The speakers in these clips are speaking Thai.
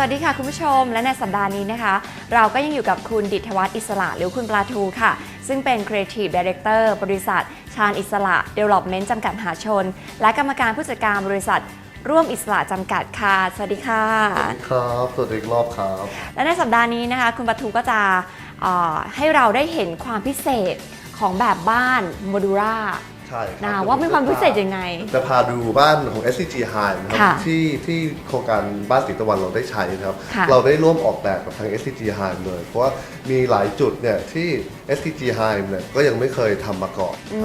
วัสดีค่ะคุณผู้ชมและในสัปดาห์นี้นะคะ เราก็ยังอยู่กับคุณดิษฐวัฒน์อิสระหรือคุณปลาทูค่ะ ซึ่งเป็น Creative Director บริษัท ชาญอิสระ Development จำกัดมหาชน และกรรมการผู้จัดการบริษัทร่วมอิสระจำกัดค่ะ สวัสดีค่ะครับ สวัสดีอีกรอบครับ และในสัปดาห์นี้นะคะ คุณปลาทูก็จะเอ่อให้เราได้เห็นความพิเศษของแบบบ้านโมดูล่า ใช่คนะรับว่าเป็นความพิเศษยังไง จะพาดูบ้านของ SCG High นะครัค่ะที่ที่โครงการบ้านสีตะวันเราได้ใช้นะครับค่ะเราได้ร่วมออกแบบกับทาง SCG High เลย เพราะว่ามีหลายจุดเนี่ยที่ SCG High เนี่ยก็ยังไม่เคยทำมาก่อนอื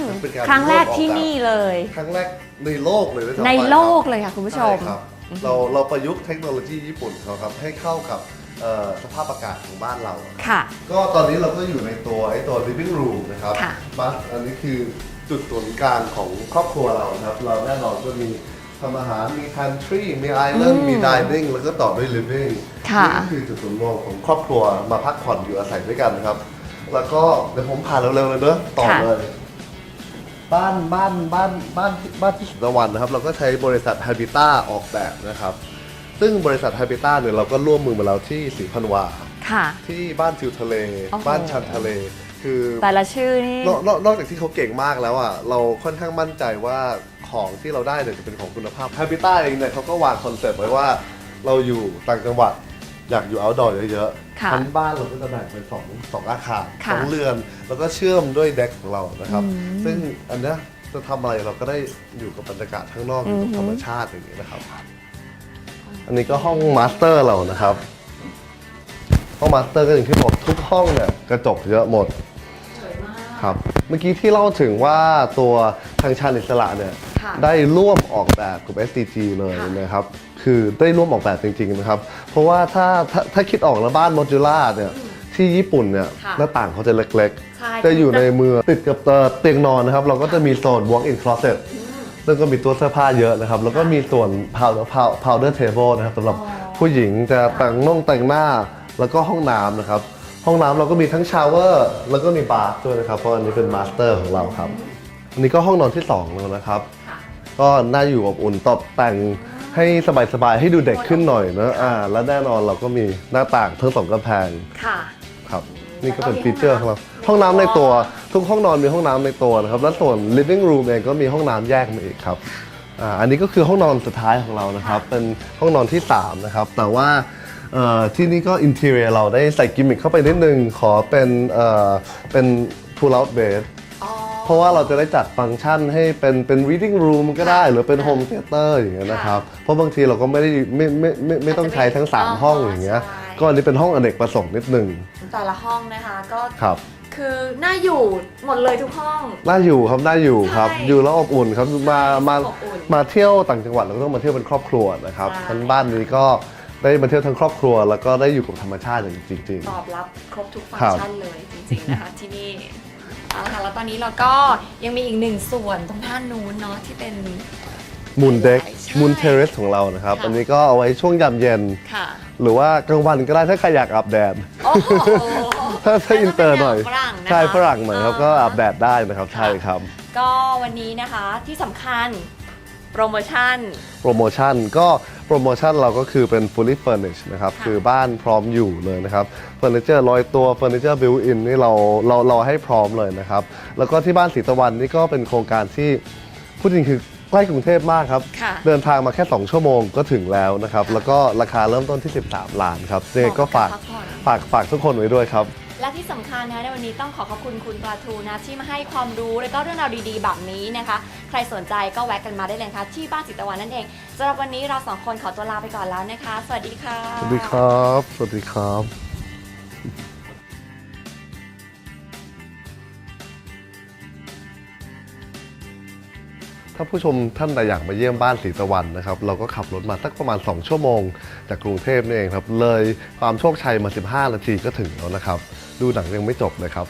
มเป็นการครั้งแรกวมออที่นี่เลย ครั้งแรกในโลกเลยด้วยซ้ำไปในครับโลกเลยค่ะคุณผู้ชมใครับเราเราประยุกต์เทคโนโลยีญี่ปุ่นเขาครับให้เข้ากับเอ่อสภาพอากาศของบ้านเราค่ะก็ตอนนี้เราก็อยู่ในตัวไอ้ตัว living room นะครับค่ะบ้านอันนี้คือ จุดศูนย์กลางของครอบครัวเรานะครับ เราแน่นอนก็มีทำอาหารมี pantry มี island มี dining แล้วก็ต่อด้วย living ค่ะนี่ก็คือจุดศูนย์รวมของครอบครัวมาพักผ่อนอยู่อาศัยด้วยกันนะครับ แล้วก็เดี๋ยวผมผ่านเร็วๆเลยเนอะต่อค่ะเลย บ้านบ้านบ้านบ้านที่บ้านที่สุนทรวันนะครับ เราก็ใช้บริษัท Habitat ออกแบบนะครับ ซึ่งบริษัท Habitat เนี่ยเราก็ร่วมมือมาแล้วที่สีพันวาค่ะที่บ้านทิวทะเลโอ้โหบ้านชันทะเล คือแต่ละชื่อนี่นอกนอกนอกจากที่เขาเก่งมากแล้วอะเราค่อนข้างมั่นใจว่าของที่เราได้เนี่ยจะเป็นของคุณภาพ Habitat เองเนี่ยเขาก็วางคอนเซ็ปต์ไว้ว่าเราอยู่ต่างจังหวัดอยากอยู่ outdoor เยอะค่ะๆทั้งบ้านเราก็จะแบ่งเป็นสองสองอาคารค่ะสองเรือน แล้วก็เชื่อมด้วยเด็กของเรานะครับ อืม ซึ่งอันเนี้ยจะทำอะไรเราก็ได้อยู่กับบรรยากาศข้างนอกอยู่กับอือฮึธรรมชาติอย่างนี้นะครับ อันนี้ก็ห้องมาสเตอร์เรานะครับ ห้องมาสเตอร์ก็อย่างที่บอกทุกห้องเนี่ยกระจกเยอะหมดสวยมาก ครับ เมื่อกี้ที่เล่าถึงว่าตัวทางชาญอิสระเนี่ยค่ะได้ร่วมออกแบบกับ SDG เลยค่ะ นะครับ คือได้ร่วมออกแบบจริงๆนะครับ เพราะว่าถ้าถ้าถ้าคิดออกแล้วบ้านโมดูล่าเนี่ยที่ญี่ปุ่นเนี่ยค่ะหน้าต่างเขาจะเล็กใช่ ๆ จะอยู่ในเมืองติดกับเอ่อเตียงนอนนะครับ เราก็จะมีโซน walk-in closet ซึ่งก็มีตัวเสื้อผ้าเยอะนะครับ แล้วก็มีส่วน powder powder table นะครับสำหรับผู้หญิงจะแต่งน่องแต่งหน้าแล้วก็ห้องน้ำนะครับ ห้องน้ำเราก็มีทั้งชาวเวอร์แล้วก็มีบาร์ด้วยนะครับ เพราะอันนี้เป็นมาสเตอร์ของเราครับ อันนี้ก็ห้องนอนที่2แล้วนะครับค่ะก็น่าอยู่อบอุ่นตกแต่งให้สบายๆให้ดูเด็กขึ้นหน่อยเนอะอ่า และแน่นอนเราก็มีหน้าต่างทั้งสองกำแพงค่ะ ครับ นี่ก็เป็นแล้วก็มีฟีเจอร์ของเราห้ห้อองงน้ำน้ำในในตัตัววทุกห้องนอนมีห้องน้ำในตัวนะครับ และส่วน living room เองก็มีห้องน้ำแยกมาอีกครับอ่าอันนี้ก็คือห้องนอนสุดท้ายของเรานะครับ เป็นห้องนอนที่3นะครับ แต่ว่าเอ่อ ที่นี่ก็อินเท i รียเราได้ใส่กิมมิคเข้าไปนิดนึง ขอเป็นเอ่อเป็น pull out bed อ๋อเพราะว่าเราจะได้จัดฟังก์ชันให้เป็นเป็น reading room ก็ได้ หรือเป็น home theater อย่างเงี้ยนะครับ เพราะบางทีเราก็ไม่ได้ไม่ไม่ไม่ไม่ต้องใช้ทั้งอ๋อ3ห้องอย่างเงี้ยใช่ก็อันนี้เป็นห้องอเนกประสงค์นิดนึงแต่ละห้องนะคะก็ครับคือน่าอยู่หมดเลยทุกห้อง น่าอยู่ครับน่าอยู่ครับใช่อยู่แล้วอบอุ่นครับมามาอบอุ่นมาเที่ยวต่างจังหวัดเราก็ต้องมาเที่ยวเป็นครอบครัวนะครับใช่ทั้งบ้านนี้ก็ ได้มาเที่ยวทั้งครอบครัว แล้วก็ได้อยู่กับธรรมชาติอย่างจริง ตอบรับครบทุกฟังครัก์บชันเลยจริงๆนะคะที่นี่เอาละค่ะแล้วตอนนี้เราก็ยังมีอีกหนึ่งส่วนตรงด้านนู้นเนาะที่เป็น ๆ มูนเด็กใช่มูนเทเรสของเรานะครับ ค่ะ อันนี้ก็เอาไว้ช่วงยามเย็น ค่ะหรือว่ากลางวันก็ได้ถ้าใครอยากอาบแดด โอ้โหถ้าถ้าอินเตอร์หน่อย ฝรั่งนะคะ ใช่ฝรั่งหน่อยครับก็อาบแดดได้นะครับ ใช่ครับ ก็วันนี้นะคะที่สำคัญ โปรโมชั่น โปรโมชั่นก็โปรโมชั่นเราก็คือเป็น fully furnished นะครับ ค่ะ คือบ้านพร้อมอยู่เลยนะครับเฟอร์นิเจอร์ลอยตัวเฟอร์นิเจอร์บิวอินนี่เราเราเราให้พร้อมเลยนะครับ แล้วก็ที่บ้านสีตะวันนี่ก็เป็นโครงการที่พูดจริงคือใกล้กรุงเทพมากครับ ค่ะเดินทางมาแค่ 2 ชั่วโมงก็ถึงแล้วนะครับ แล้วก็ราคาเริ่มต้นที่ 13 ล้านครับยังไงก็ฝากเหมาะกับการพักผ่อน ฝากฝากทุกคนไว้ด้วยครับ และที่สำคัญนะในวันนี้ต้องขอขอบคุณคุณปลาทูนะที่มาให้ความรู้และก็เรื่องราวดีๆ แบบนี้นะคะ ใครสนใจก็แวะกันมาได้เลยนะคะที่บ้านจิตตะวันนั่นเองสำหรับวันนี้เราสองคนขอตัวลาไปก่อนแล้วนะคะ สวัสดีค่ะ สวัสดีครับ สวัสดีครับถ้าผู้ชมท่านใดอยากมาเยี่ยมบ้านสีตะวันนะครับ เราก็ขับรถมาสักประมาณ 2 ชั่วโมง จากกรุงเทพนี่เองครับ เลยความโชคชัยมา 15 นาทีก็ถึงแล้วนะครับ ดูหนังยังไม่จบเลยครับ